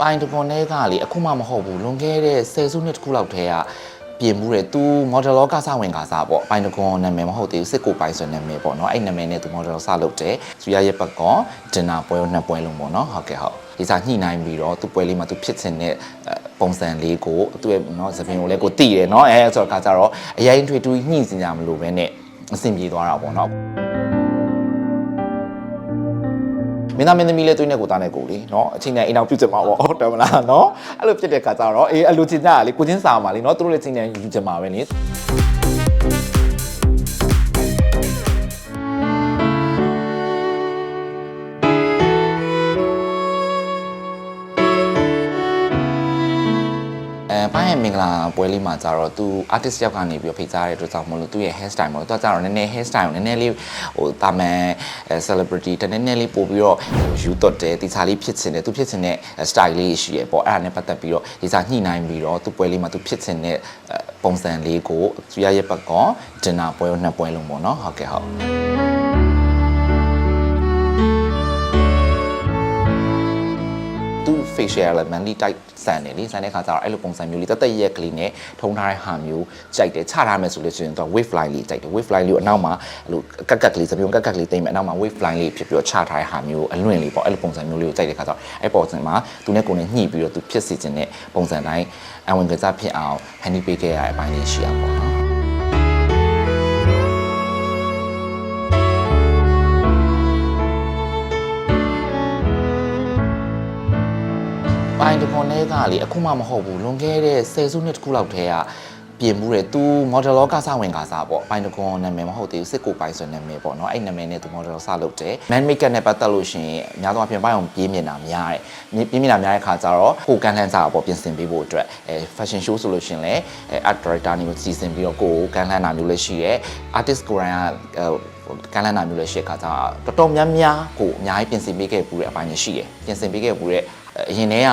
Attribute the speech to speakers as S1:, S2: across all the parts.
S1: ပိုင်တကွန်ထဲကလေအခုမှမဟုတ်ဘူးလွန်ခဲ့တဲ့ဆယ်စုနှစ်တခုလောက်တည်းကပြင်မှုတယ်သူ model လောကစဝင်ကစားပေါ့ပိုင်တကွန်နာမည်မဟုတ်သေးဘူးစစ်ကိုပိုင်ဆိုတဲ့နာမည်ပေါ့နော်အဲ့နာမည်နဲ့သူ model စလုပ်တယ်သူရရဲ့ဘက်ကောဒင်နာပွဲရောနှစ်ပွဲလုံးပေါ့နော်ဟုတ်ကဲ့ဟုတ်ဒီစားညှိနှိုင်းပြီးတော့သူပွဲလေးမှာသူဖြစ်ချင်တဲ့အဲပုံစံလေးကိုသူ့ရဲ့နော်သပင်ကိုလည်းကိုတည်တယ်နော်အဲဆိုတော့ခါကြတော့အရင်ထွေတူညှိစင်ကြမလို့ပဲနဲ့အဆင်ပြေသွားတာပေါ့နော် မင်းသားမင်းသမီးလေးတွင်းနဲ့ကိုသားနဲ့ကိုလေနော်အချိန်နဲ့အိမ်အောင်ပြုတ်ကြမှာပေါ့ဟုတ်တယ်မလားနော်အဲ့လိုဖြစ်တဲ့ခါကျတော့အေးအလိုချင်ကြတာလေကိုချင်းစာမှာလေနော်သူတို့လည်းချိန်နဲ့ယူကြမှာပဲလေ အဲပိုင်းရဲ့မင်္ဂလာပွဲလေးမှာကြတော့သူ artist ရောက်ကနေပြီးတော့ဖိတ်ကြားတဲ့အတွက်ကြောင့်မလို့သူ့ရဲ့ hair style ပေါ့သူကကြတော့နည်းနည်း hair style ကိုနည်းနည်းလေးဟိုတာမန်အဲ celebrity တနည်းနည်းလေးပို့ပြီးတော့ဟိုယူတော့တယ်တီချာလေးဖြစ်ချင်တယ်သူဖြစ်ချင်တဲ့ style လေးရှိရပေါ့အဲ့ဒါနဲ့ပတ်သက်ပြီးတော့ဒီစားညှိနှိုင်းပြီးတော့သူ့ပွဲလေးမှာသူဖြစ်ချင်တဲ့အဲပုံစံလေးကိုသူရရဲ့ဘက်ကော dinner ပွဲရောနှစ်ပွဲလုံးပေါ့နော်ဟုတ်ကဲ့ဟုတ် facial element လေး type ဆန်တယ်လေဆန်တဲ့ခါကျတော့အဲ့လိုပုံစံမျိုးလေးတသက်ရက်ကလေးနဲ့ထုံထားတဲ့ဟာမျိုးကြိုက်တယ်ချထားမယ်ဆိုလို့ရှိရင်သူက wave line လေးကြိုက်တယ် wave line လေးကိုအနောက်မှာအဲ့လိုကက်ကက်ကလေးစပြုံကက်ကက်ကလေးတိမ့်မယ်အနောက်မှာ wave line လေးဖြစ်ပြီးတော့ချထားတဲ့ဟာမျိုးအလွင့်လေးပေါ့အဲ့လိုပုံစံမျိုးလေးကိုကြိုက်တဲ့ခါကျတော့အဲ့ပုံစံမှာသူနဲ့ကိုယ်နဲ့ညှိပြီးတော့သူဖြစ်စီခြင်းတဲ့ပုံစံတိုင်းအဝင်ကစားဖြစ်အောင်ဟန်နီပေးခဲ့ရတဲ့အပိုင်းလေးရှိရပါ ထဲကလေအခုမှမဟုတ်ဘူးလွန်ခဲ့တဲ့ဆယ်စုနှစ်တခုလောက်တည်းကပြင်မှုတယ်သူ model လောကစဝင်ကစားပေါ့ပိုင်တခွန်နာမည်မဟုတ်သေးဘူးစစ်ကိုပိုင်ဆိုတဲ့နာမည်ပေါ့နော်အဲ့နာမည်နဲ့သူ model စလုပ်တယ် man makeup နဲ့ပတ်သက်လို့ရှိရင်အများသောအားဖြင့်ပိုင်အောင်ပြေးမြင်တာများတယ်ပြေးမြင်တာများတဲ့ခါကျတော့ကိုကန်လှန်စားပေါ့ပြင်ဆင်ပေးဖို့အတွက်အဲ fashion show ဆိုလို့ရှိရင်လည်းအဲ art director နေကိုစီစဉ်ပြီးတော့ကိုကိုကန်လှန်တာမျိုးလည်းရှိတယ် artist ကိုယ်တိုင်ကကန်လန်နာမျိုးလည်းရှိတဲ့ခါကျတော့တော်တော်များများကိုအများကြီးပြင်ဆင်ပေးခဲ့ပူတဲ့အပိုင်းတွေရှိတယ်ပြင်ဆင်ပေးခဲ့ပူတဲ့အရင်တည်းက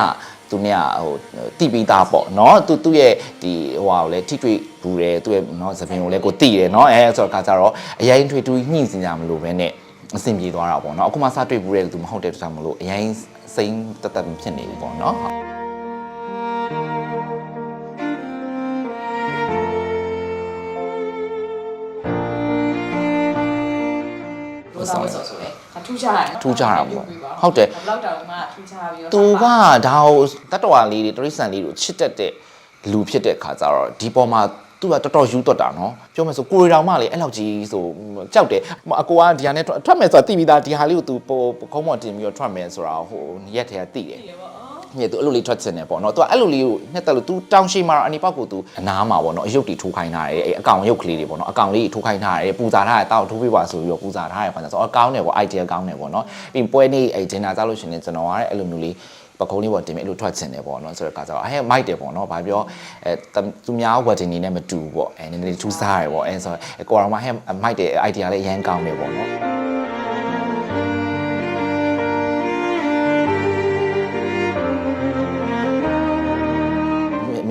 S1: သူเนี่ยဟိုတိပိသားပေါ့เนาะသူသူ့ရဲ့ဒီဟိုဟာကိုလည်းထိတွေ့ဘူးတယ်သူ့ရဲ့เนาะသပင်ကိုလည်းကိုတိတယ်เนาะအဲဆိုတော့ခါကျတော့အရင်ထွေတူညှိစင်ကြမလို့ပဲနဲ့အဆင်ပြေသွားတာပေါ့เนาะအခုမှစတွေ့ဘူးတဲ့သူမဟုတ်တဲ့တခြားမလို့အရင်စိမ့်တက်တက်ဖြစ်နေပြီပေါ့เนาะ
S2: ဒိုးစားဝတ်ဆော်ဆိုလေအထူးခြားတယ်နော်
S1: ထူးခြားတာပေါ့ဟုတ်တယ်
S2: ဘယ်လောက်တောင်မှထူးခြားပြီးတော့
S1: သူကဒါကိုတတ္တဝါလေးတွေတရိษံလေးတွေချစ်တတ်တဲ့လူဖြစ်တဲ့ခါကျတော့ဒီပေါ်မှာသူကတော်တော်ယူတော့တာနော်ပြောမယ်ဆိုကိုရီတောင်မှလေအဲ့လောက်ကြီးဆိုကြောက်တယ်အကိုကဒီဟာနဲ့ထွက်မယ်ဆိုတာသိပြီးသားဒီဟာလေးကိုသူပိုခုံးမော်တင်ပြီးတော့ထွက်မယ်ဆိုတာဟိုရက်ထဲကသိတယ် ညသူအဲ့လိုလေးထွက်ချင်တယ်ပေါ့နော်သူကအဲ့လိုလေးကိုညက်တက်လို့သူတောင်းရှိမှာအနီပေါက်ကိုသူအနားမှာပေါ့နော်အယုတ်တီထိုးခိုင်းထားတယ်အဲ့အကောင်ရုပ်ကလေးတွေပေါ့နော်အကောင်လေးထိုးခိုင်းထားတယ်ပူဇာထားတယ်တောက်ထိုးပေးပါဆိုပြီးတော့ပူဇာထားတယ်ပါဆိုတော့ကောင်းတယ်ပေါ့ idea ကောင်းတယ်ပေါ့နော်ပြီးပွဲနေ့အဲ့ dinner စားလို့ရှိရင်ကျွန်တော်ကအဲ့လိုမျိုးလေးပကုံးလေးပေါ်တင်ပြီးအဲ့လိုထွက်ချင်တယ်ပေါ့နော်ဆိုတော့ကစားအဲမိုက်တယ်ပေါ့နော်ဘာပြောအဲသူများ wedding နေနဲ့မတူဘူးပေါ့အဲနည်းနည်းထူးစားတယ်ပေါ့အဲဆိုတော့ကိုရောင်မဟဲမိုက်တယ် idea လေးအရင်ကောင်းတယ်ပေါ့နော်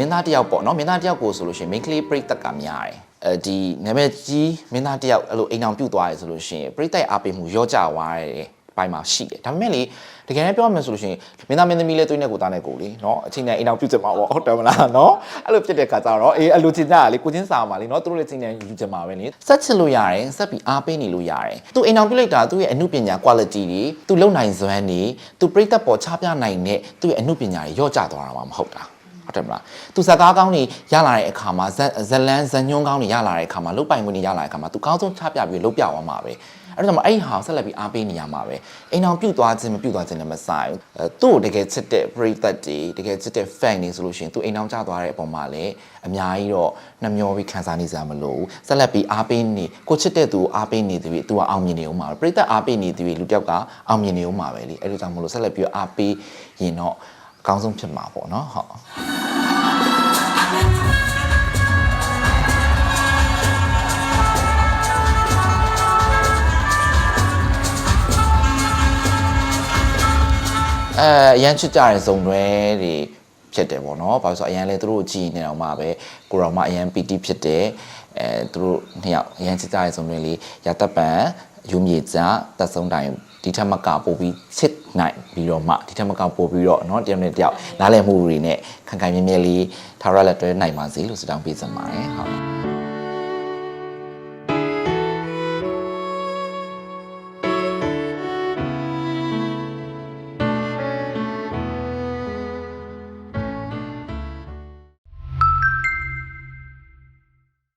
S1: င်းသားတယောက်ပေါ့နော်မင်းသားတယောက်ကိုဆိုလို့ရှိရင် main clay break တက်ကများတယ်အဲဒီနာမည်ကြီးမင်းသားတယောက်အဲ့လိုအိမ်အောင်ပြုတ်သွားတယ်ဆိုလို့ရှိရင်ပြိတက်အားပေးမှုရောကြသွားတယ်ပိုင်းမှာရှိတယ်ဒါပေမဲ့လေတကယ်လည်းပြောမှဆိုလို့ရှိရင်မင်းသားမင်းသမီးလေးသွင်းတဲ့ကိုသားနဲ့ကိုလေနော်အချိန်နဲ့အိမ်အောင်ပြုတ်ကြမှာပေါ့ဟုတ်တယ်မလားနော်အဲ့လိုဖြစ်တဲ့ခါကျတော့အေးအလိုချင်ကြတာလေကိုချင်းစာမှာလေနော်သူတို့လည်းချိန်နဲ့ယူကြမှာပဲလေဆက်ချစ်လို့ရတယ်ဆက်ပြီးအားပေးနေလို့ရတယ်သူအိမ်အောင်ပြုတ်လိုက်တာသူ့ရဲ့အမှုပညာ quality တွေသူလုံနိုင်စွမ်းတွေသူပြိတက်ပေါ်ချပြနိုင်တဲ့သူ့ရဲ့အမှုပညာတွေရော့ကျသွားတာမှမဟုတ်တာ ဟုတ်တယ်မလားသူဇက်ကားကောင်းတွေရလာတဲ့အခါမှာဇက်ဇလန်းဇညွန်းကောင်းတွေရလာတဲ့အခါမှာလုတ်ပိုင်ခွင့်တွေရလာတဲ့အခါမှာသူကောင်းဆုံးချပြပြီးလုတ်ပြသွားမှာပဲအဲ့တော့မှအဲ့ဒီဟာကိုဆက်လက်ပြီးအားပေးနေရမှာပဲအိမ်အောင်ပြုတ်သွားခြင်းမပြုတ်သွားခြင်းလည်းမဆိုင်ဘူးအဲသူ့ကိုတကယ်ချစ်တဲ့ပရိသတ်တွေတကယ်ချစ်တဲ့ fan တွေဆိုလို့ရှိရင်သူအိမ်အောင်ကျသွားတဲ့အပေါ်မှာလည်းအများကြီးတော့နှမျောပြီးခံစားနေစရာမလိုဘူးဆက်လက်ပြီးအားပေးနေကိုချစ်တဲ့သူကိုအားပေးနေသူသူကအောင်မြင်နေအောင်မှာပဲပရိသတ်အားပေးနေသူလူတစ်ယောက်ကအောင်မြင်နေအောင်မှာပဲလေအဲ့လိုကြောင့်မလို့ဆက်လက်ပြီးအားပေးရင်တော့အ ကောင်းဆုံးဖြစ်မှာပေါ့နော်ဟုတ်အဲအရန်ချစ်ကြတဲ့ဇုံတွဲတွေဖြစ်တယ်ပေါ့နော်။ဘာလို့လဲဆိုတော့အရန်လဲသူတို့ကြည်နေအောင်မှပဲကိုရောင်မအရန်ပီတီဖြစ်တယ်။အဲသူတို့နှစ်ယောက်အရန်ချစ်ကြတဲ့ဇုံတွဲလေးရတပ်ပံယူမြေကြတက်ဆုံးတိုင်တ ဒီထက်မကပို့ပြီးချစ်နိုင်ပြီးတော့မှဒီထက်မကပို့ပြီးတော့เนาะတယောက်နဲ့တယောက်နားလည်မှုတွေနဲ့ခံခံမြဲမြဲလေးထားရလက်တွဲနိုင်ပါစေလို့ဆုတောင်းပေးစင်ပါတယ်ဟုတ်